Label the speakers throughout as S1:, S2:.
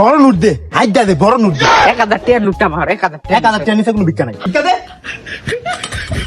S1: বড় নোট দে হাইট দে বড় নোট দে।
S2: এক হাজার টিয়ার লুটটা ভার এক হাজার
S1: এক হাজার টাকা নিচে কোনো ভিক্ষা নাই। দে।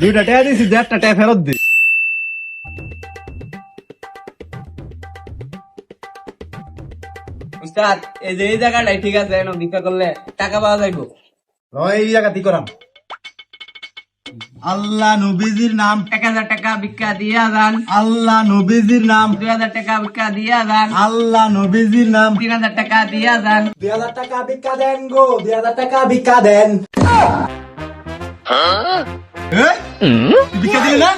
S1: দুইটা টাকা দিছি দেড়টা টাকা ফেরত দে।
S2: উস্তাদ এই যে এই জায়গাটাই ঠিক আছে ভিক্ষা করলে টাকা পাওয়া যাইবো।
S1: এই জায়গা কি করাম। আল্লাহ নবীজির নাম
S2: এক হাজার টাকা ভিক্ষা দিয়া যান
S1: আল্লাহ নবীজির নাম
S2: দুই হাজার টাকা ভিক্ষা দিয়া যান
S1: আল্লাহ নবীজির নাম
S2: তিন হাজার টাকা দিয়া যান
S1: দুই হাজার টাকা ভিক্ষা দেন গো দুই হাজার টাকা ভিক্ষা দেন। ভিক্ষা দিলি না?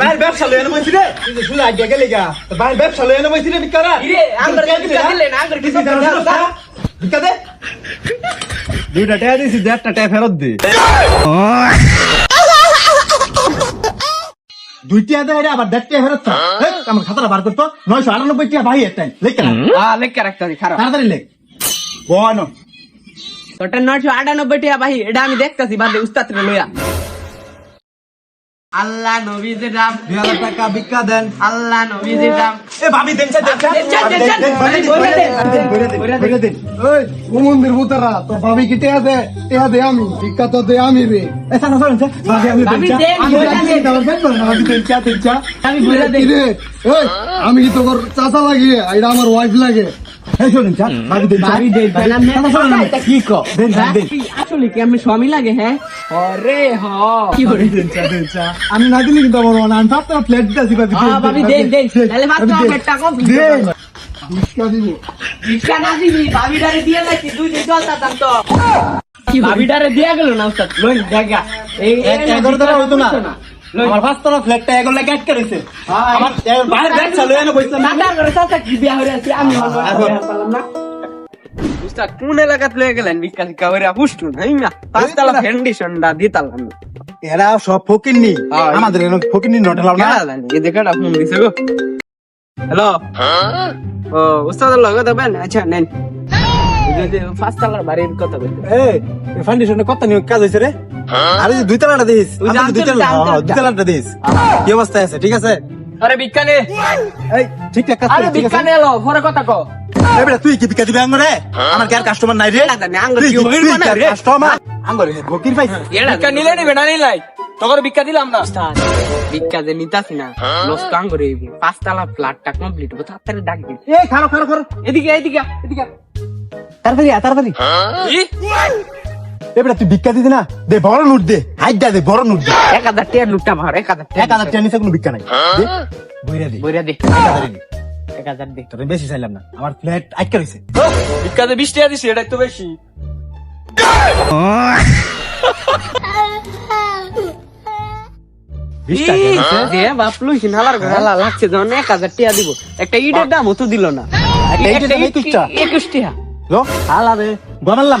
S1: ভাইয়ের ব্যবসা লয়ে বইছি রে। শুনে আগে গেলি গা। তোর ব্যবসা লয়ে এনে বইছি রে ভিক্ষা
S2: না।
S1: দে। দুইটা টাকা দিছি দেড়টা টাকা ফেরত দে। দুইটা দেয় আবার দেড়টা ফেরত। এই, আমার খাতাটা বার করতো। নয়শো আটানব্বই টিয়া ভাই একটাই লেখ
S2: লেখ রাখতে হবে খারাপ।
S1: তাড়াতাড়ি লেখ। বনো
S2: ওটা নয়শো আটানব্বই টিয়া ভাই এটা আমি দেখতেছি বাদে উস্তাদ লইয়া। আল্লাহ নবীজির নাম
S1: দুই হাজার টাকা ভিক্ষা দেন
S2: আল্লাহ নবীজির নাম
S1: এ ভাবি দেন স্যার দেন
S2: দেন, দেন, দেন, দেন। বইরা দেন,
S1: বইরা দেন
S2: বইরা দেন।
S1: বইরা দেন
S3: ওই ও মন্দির ভূতেরা তো ভাবি কি টেয়া দে টেয়া দে আমি ভিক্ষা তো দে আমি রে
S1: এ স্যার স্যার স্যার ভাবি আমি দেন
S2: দেন,
S1: আমি
S2: বইরা
S1: দেন
S2: দেন।
S1: আমার বেদ করে না ভাবি দেন চা দেন চা
S2: আমি বইরা দেই।
S3: কি ওই আমি কি তোর চাচা লাগি এটা আমার ওয়াইফ লাগে
S2: আমি হ্যাঁ
S1: না দিলে কিন্তু আমার আমি ভাবতে প্লেট দিতেছি ভাবি
S2: হ্যাঁ দেন দেন তাহলে ভাত তো আমার টাকা
S1: দেন
S3: ভিক্ষা দিব
S2: ভিক্ষা না দিবি ভাবিটারে দিয়ে যাচ্ছি দুই দিন চলতাম তো ভাবিটারে দিয়া গেল না উস্তাদ জায়গা এই
S1: এক এগারো হইতো না আমার পাঁচতলা ফ্ল্যাটটা এগারো লাখ আটকে রয়েছে আমার বাইরে ব্যাগ চালু এনে বসলাম
S2: দাদা করে চাচা কি বিয়া হয়ে আছে আমি। পারলাম না। উস্তাদ কোন এলাকাত লয়ে গেলেন ভিক্ষা ভিক্ষা করে পুষ্টুন হাই না। পাঁচতলা ফাউন্ডেশনটা দিতালাম
S1: এরা সব ফকিরনি
S2: হ্যাঁ।
S1: আমাদের এরকম ফকিরনি নট না?
S2: এই দেখাটা ফোন দিছে গো। হ্যালো? ও উস্তাদ লগে দেবেন আচ্ছা নেন। এই যে বাড়ির কথা বলতে
S1: এই ফাউন্ডেশনে কত নিয়োগ কাজ হয়েছে রে? আরে যে দুই তলাটা দিস। দুই তলা হ্যাঁ, দুই তলাটা দিস। কি অবস্থায় আছে? ঠিক আছে?
S2: আরে বিজ্ঞানে
S1: এই ঠিকঠাক কাজ
S2: আরে বিজ্ঞানে এলো পরে কথা কো
S1: এই তুই কি বিকা দিবি আঙ্গরে? আমার কি কাস্টমার নাই রে? তুই
S2: কি
S1: কি কি আর? কাস্টমার আঙ্গরে পাইছ
S2: নিলে নিবে না নিলাই তোর ভিক্ষা দিলাম না। ভিক্ষা যে নিতাছি না। লস কাম করে পাঁচতলা ফ্ল্যাটটা কমপ্লিট হবে তাড়াতাড়ি ডাক দিন
S1: এই খারো খারো খারো
S2: এদিকে এদিকে এদিকে।
S1: তাড়াতাড়ি তাড়াতাড়ি। বেটা তুই ভিক্ষা দিদি না দে বড় নোট দে হাইট দে বড় নোট দে।
S2: এক হাজার টিয়ার লুটটা ভার এক হাজার
S1: এক হাজার টাকা নিচে কোনো ভিক্ষা নাই। দে, বইরা দে।
S2: বইরা দে।
S1: এক দে।
S2: হাজার দে।
S1: তোর বেশি চাইলাম না আমার ফ্ল্যাট আটকে রয়েছে
S2: ভিক্ষা যে বিশ টাকা দিছি এটাই তো বেশি। একটা ইটের দাম তো দিল না।
S1: একুশ টাকা। হালা রে, মারলাম।